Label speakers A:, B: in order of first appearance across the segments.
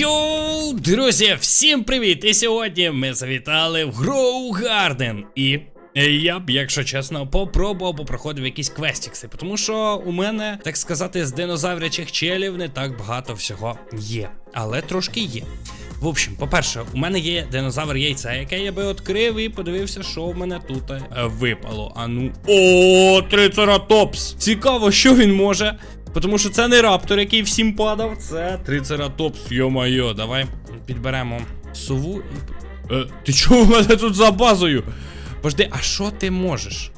A: Йоу, друзі, всім привіт! І сьогодні ми завітали в Grow Garden. І я б, якщо чесно, попробував попроходив якісь квестікси, тому що у мене, так сказати, з динозаврячих челів не так багато всього є. Але трошки є. В общем, по-перше, у мене є динозавр яйця, яке я би відкрив і подивився, що в мене тут е, випало. А ну. О, трицератопс! Цікаво, що він може. Тому що це не раптор, який всім падав, це трицератопс, йо-майо, давай підберемо сову і. Е, ти чого в мене тут за базою? Пожди, а що ти можеш?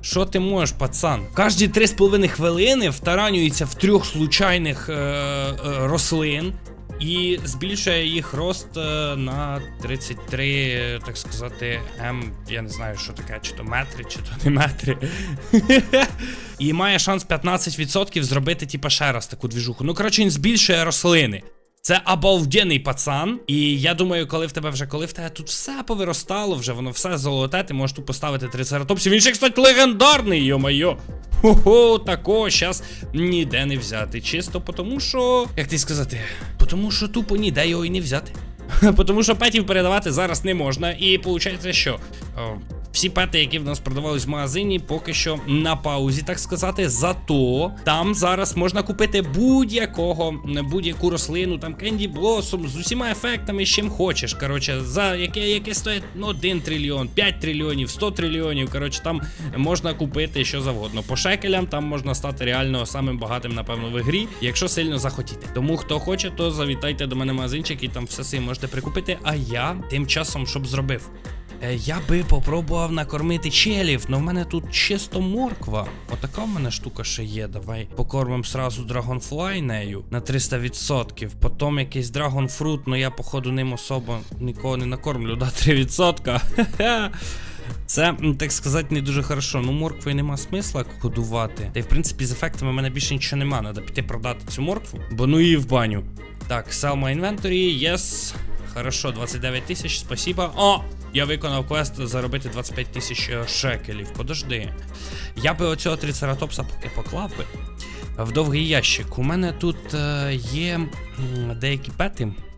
A: Що ти можеш, пацан? Кожні 3,5 хвилини втаранюється в трьох случайних е, е, рослин і збільшує їх рост е, на 33, е, так сказати, М. Я не знаю, що таке, чи то метри, чи то не метри. І має шанс 15% зробити, типа, ще раз таку двіжуху. Ну, коротше, він збільшує рослини. Це обалденний пацан. І я думаю, коли в тебе вже, коли в тебе тут все повиростало, вже воно все золоте, ти можеш тут поставити трицератопсів. Він ще, кстати, легендарний, йо-майо. Хо-хо, такого щас ніде не взяти. Чисто тому, що. Як ти сказати? Тому що тупо ніде його і не взяти. Тому що петів передавати зараз не можна. І виходить, що всі пети, які в нас продавались в магазині, поки що на паузі, так сказати. Зато там зараз можна купити будь-якого, будь-яку рослину, там Кенді Блосом з усіма ефектами, з чим хочеш. Коротше, за яке яке стоїть ну, 1 трильйон, 5 трильйонів, 100 трильйонів. Коротше, там можна купити що завгодно. По шекелям там можна стати реально самим багатим, напевно, в грі, якщо сильно захотіти. Тому хто хоче, то завітайте до мене в магазинчик і там все собі можете прикупити. А я тим часом щоб зробив. Е, Я би попробував накормити челів, але в мене тут чисто морква. Отака в мене штука ще є. Давай покормимо сразу Dragonfly нею на 300%. Потім якийсь Dragonfruit, але я, походу, ним особо нікого не накормлю, да, 3%. Хе-хе. Це, так сказати, не дуже хорошо. Ну, морквою нема смисла кодувати. Та й в принципі з ефектами в мене більше нічого нема. Треба піти продати цю моркву, бо ну її в баню. Так, sell my inventory, yes. Хорошо, 29 тисяч, спасибо. О! Я виконав квест заробити 25 тисяч е, шекелів. Подожди. Я би оцього трицератопса поки поклав би. В довгий ящик. У мене тут е, є деякі пети.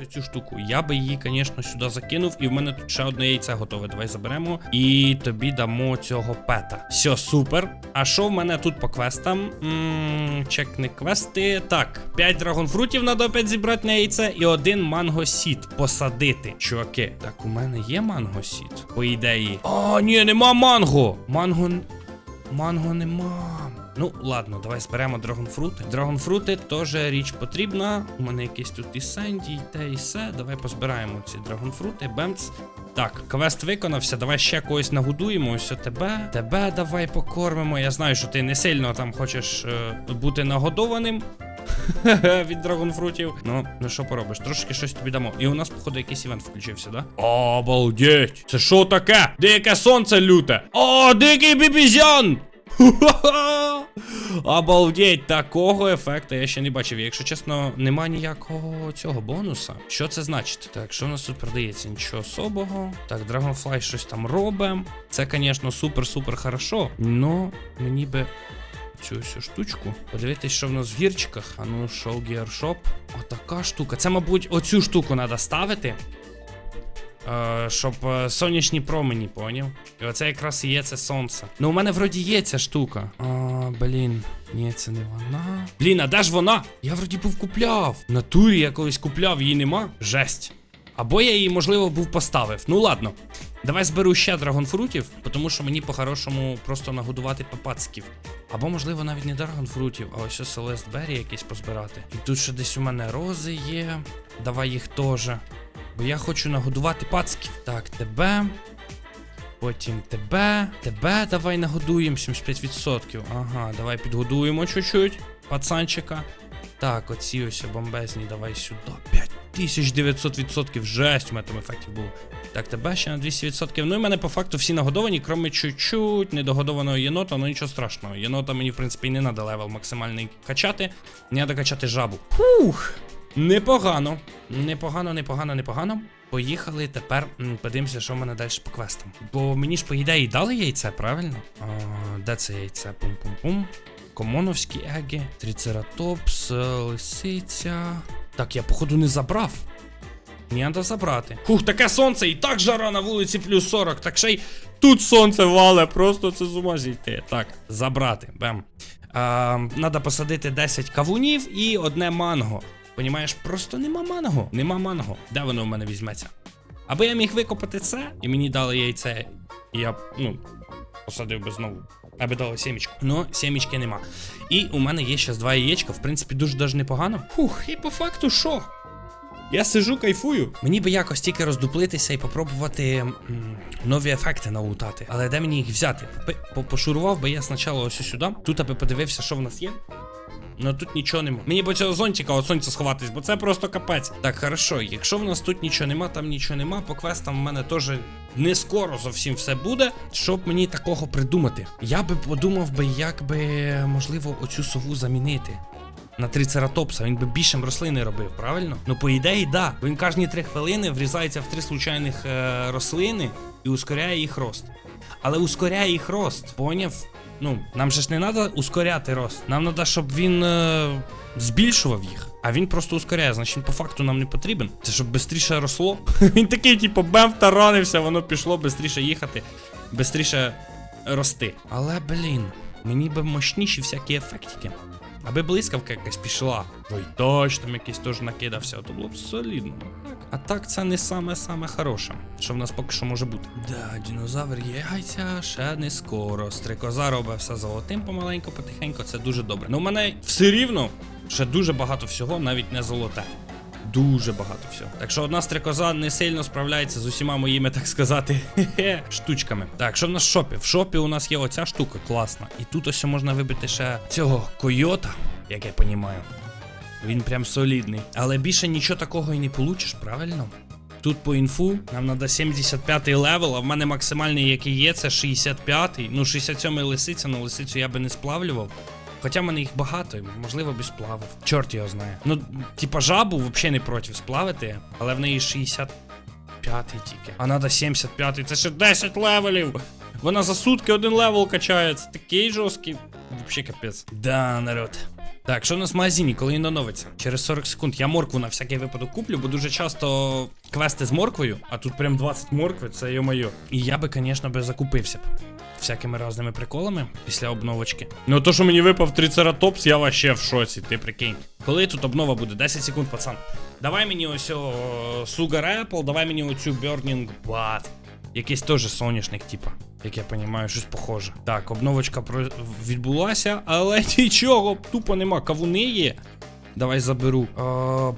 A: Ось цю штуку. Я би її, звісно, сюди закинув, і в мене тут ще одне яйце готове. Давай заберемо. І тобі дамо цього пета. Все, супер. А що в мене тут по квестам? М, Чекни квести. Так, 5 драгонфрутів треба опять зібрати на яйце, і один манго-сіт посадити. Чуваки, так у мене є манго-сіт? По ідеї. О, ні, нема манго! Манго. Манго нема. Ну, ладно, давай зберемо драгонфрути. Драгонфрути теж річ потрібна. У мене якісь тут і сенді, і те, і все. Давай позбираємо ці драгонфрути. Бемц. Так, квест виконався. Давай ще когось нагодуємо. Ось тебе. Тебе давай покормимо. Я знаю, що ти не сильно там хочеш е, бути нагодованим. Від драгонфрутів. Ну, ну що поробиш? Трошки щось тобі дамо. І у нас, походу, якийсь івент включився, да? Обалдеть! Це що таке? Дике сонце люте! О, дикий бібізян! Ха-ха-ха! Обалдеть, такого ефекту я ще не бачив. Якщо чесно, нема ніякого цього бонуса. Що це значить? Так, що в нас тут продається? Нічого особого. Так, Dragonfly щось там робить. Це, звісно, супер-супер хорошо. Но мені би цю всю штучку. Подивитись, що в нас в гірчиках. А ну, шоу Shop. Отака штука. Це, мабуть, оцю штуку треба ставити. Е, щоб е, сонячні промені, поняв? І оце якраз і є це сонце. Ну, у мене вроді є ця штука. А, блін. Ні, це не вона. Блін, а де ж вона? Я вроді був купляв. В натурі я колись купляв, її нема. Жесть. Або я її, можливо, був поставив. Ну ладно. Давай зберу ще драгонфрутів, тому що мені по-хорошому просто нагодувати папацьків. Або, можливо, навіть не драгонфрутів, а ось Селест Беррі якісь позбирати. І тут ще десь у мене рози є. Давай їх теж. Бо я хочу нагодувати пацків. Так, тебе. Потім тебе. Тебе давай нагодуємо 75%. Ага, давай підгодуємо чуть-чуть. Пацанчика. Так, оці ось бомбезні, давай сюди. 5900%. Жесть, у мене там ефектів було. Так, тебе ще на 200%. Ну і мене по факту всі нагодовані, кроме чуть-чуть недогодованого єнота, ну нічого страшного. Єнота мені, в принципі, і не треба левел максимальний качати. Не треба качати жабу. Фух! Непогано. Непогано, непогано, непогано. Поїхали тепер. Подивимося, що в мене далі по квестам. Бо мені ж, по ідеї, дали яйце, правильно? А, де це яйце? Пум-пум-пум. Комоновські еги, трицератопс, е, лисиця. Так, я, походу, не забрав. Мені треба забрати. Хух, таке сонце, і так жара на вулиці плюс 40, так ще й тут сонце вале, просто це з ума зійти. Так, забрати. Бем. А, Надо посадити 10 кавунів і одне манго. Понімаєш, просто нема манго. Нема манго. Де воно в мене візьметься? Аби я міг викопати це, і мені дали яйце, і я, ну, посадив би знову. Аби дали сімечку. Ну, сімечки нема. І у мене є ще два яєчка, в принципі, дуже даже непогано. Фух, і по факту що? Я сижу, кайфую. Мені би якось тільки роздуплитися і попробувати м, нові ефекти налутати. Але де мені їх взяти? Пи- Пошурував би я спочатку ось сюди. Тут аби подивився, що в нас є. Ну тут нічого нема. Мені б цього зонтика від сонця сховатись, бо це просто капець. Так, хорошо, якщо в нас тут нічого нема, там нічого нема, по квестам в мене теж не скоро зовсім все буде. Щоб мені такого придумати. Я би подумав би, як би можливо оцю сову замінити. На трицератопса, він би більше рослини робив, правильно? Ну, по ідеї, да. Він кожні три хвилини врізається в три случайних е, рослини і ускоряє їх рост. Але ускоряє їх рост, поняв? Ну, нам же ж не треба ускоряти рост. Нам треба, щоб він е, збільшував їх. А він просто ускоряє, значить він по факту нам не потрібен. Це щоб швидше росло. він такий, типу, бем, таранився, воно пішло швидше їхати, швидше рости. Але, блін, мені би мощніші всякі ефектики. Аби блискавка якась пішла. Ой, точно там якийсь теж накидався, то було б солідно. Так. А так це не саме-саме хороше, що в нас поки що може бути. Да, динозавр є яйця, ще не скоро. Стрикоза робить все золотим помаленьку, потихеньку, це дуже добре. Ну, у мене все рівно ще дуже багато всього, навіть не золоте. Дуже багато всього. Так що одна стрикоза не сильно справляється з усіма моїми, так сказати, штучками. Так, що в нас в шопі? В шопі у нас є оця штука класна. І тут ось можна вибити ще цього койота, як я понімаю. Він прям солідний. Але більше нічого такого і не получиш, правильно? Тут по інфу нам треба 75 й левел, а в мене максимальний, який є, це 65-й. Ну, 67-й лисиця, але лисицю я би не сплавлював. Хоча в мене їх багато, можливо, би сплавив. Чорт його знає. Ну, типа жабу взагалі не проти сплавити, але в неї 65-й тільки. А треба 75-й, це ще 10 левелів. Вона за сутки один левел качається. Такий жорсткий. Взагалі капець. Да, народ. Так, що в нас в магазині, коли він оновиться? Через 40 секунд я моркву на всякий випадок куплю, бо дуже часто квести з морквою, а тут прям 20 моркви, це йо-моє. І я би, звісно, би закупився б всякими разними приколами після обновочки. Ну то, що мені випав трицератопс, я вообще в шоці, ти прикинь. Коли тут обнова буде? 10 секунд, пацан. Давай мені ось о, Sugar Apple, давай мені оцю Burning Blood. Якийсь теж соняшник, типа. Як я розумію, щось похоже. Так, обновочка відбулася, але нічого, тупо нема. Кавуни є. Давай заберу. А,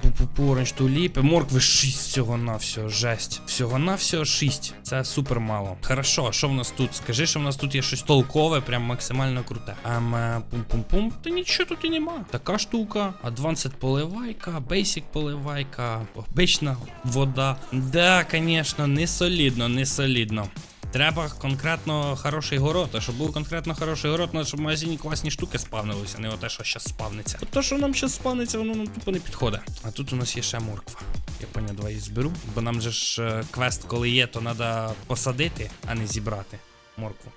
A: туліпи. Моркви 6 всього на всього, жесть. Всього на всього 6. Це супер мало. Хорошо, що в нас тут? Скажи, що в нас тут є щось толкове, прям максимально круте. Ам, е, пум-пум-пум. Та нічого тут і нема. Така штука. Advanced поливайка, Basic поливайка, обична вода. Да, звісно, не солідно, не солідно. Треба конкретно хороший город. А щоб був конкретно хороший город, треба, щоб в магазині класні штуки спавнилися, не оте, що зараз спавниться. То, що нам зараз спавниться, воно нам тупо не підходить. А тут у нас є ще морква. Я поняв, давай її зберу. Бо нам же ж е, квест, коли є, то треба посадити, а не зібрати моркву.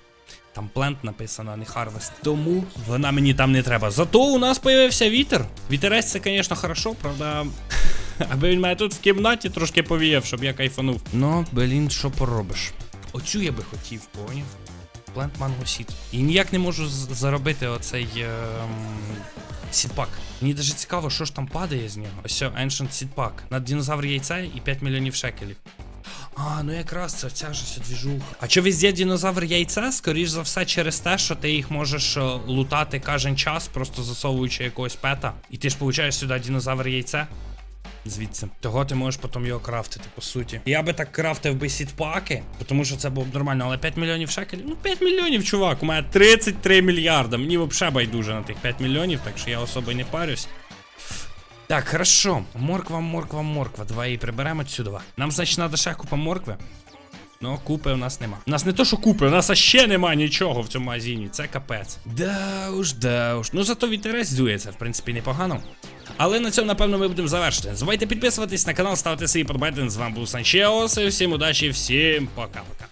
A: Там плент написано, а не харвест. Тому вона мені там не треба. Зато у нас появився вітер. Вітерець це, звісно, хорошо, правда. Аби він мене тут в кімнаті трошки повіяв, щоб я кайфанув. Ну, блін, що поробиш? Оцю я би хотів, поняв. Plant Mango Seed. І ніяк не можу заробити оцей ем, сідпак. Мені даже цікаво, що ж там падає з нього. Ось Ancient Pack. На динозавр яйця і 5 мільйонів шекелів. А, ну якраз це ця ж двіжуха. А чи везде динозавр яйце? Скоріш за все, через те, що ти їх можеш е, лутати кожен час, просто засовуючи якогось пета. І ти ж получаєш сюди динозавр яйце. Звідси. Того ти можеш потім його крафтити, по суті. Я би так крафтив би сітпаки, тому що це було б нормально, але 5 мільйонів шекелів. Ну, 5 мільйонів, чувак, у мене 33 мільярда. Мені взагалі байдуже на тих 5 мільйонів, так що я особо не парюсь. Так, хорошо. Морква, морква, морква. Давай її приберемо отсюди. Нам, значить, треба ще купа моркви. Ну, купи у нас нема. У нас не то, що купи, у нас ще нема нічого в цьому магазині. Це капець. Да уж, да уж. Ну зато вітерець дується, в принципі, непогано. Але на цьому, напевно, ми будемо завершити. Не забувайте підписуватись на канал, ставити свої подбайден. З вами був Санчеос. Всім удачі, всім пока-пока.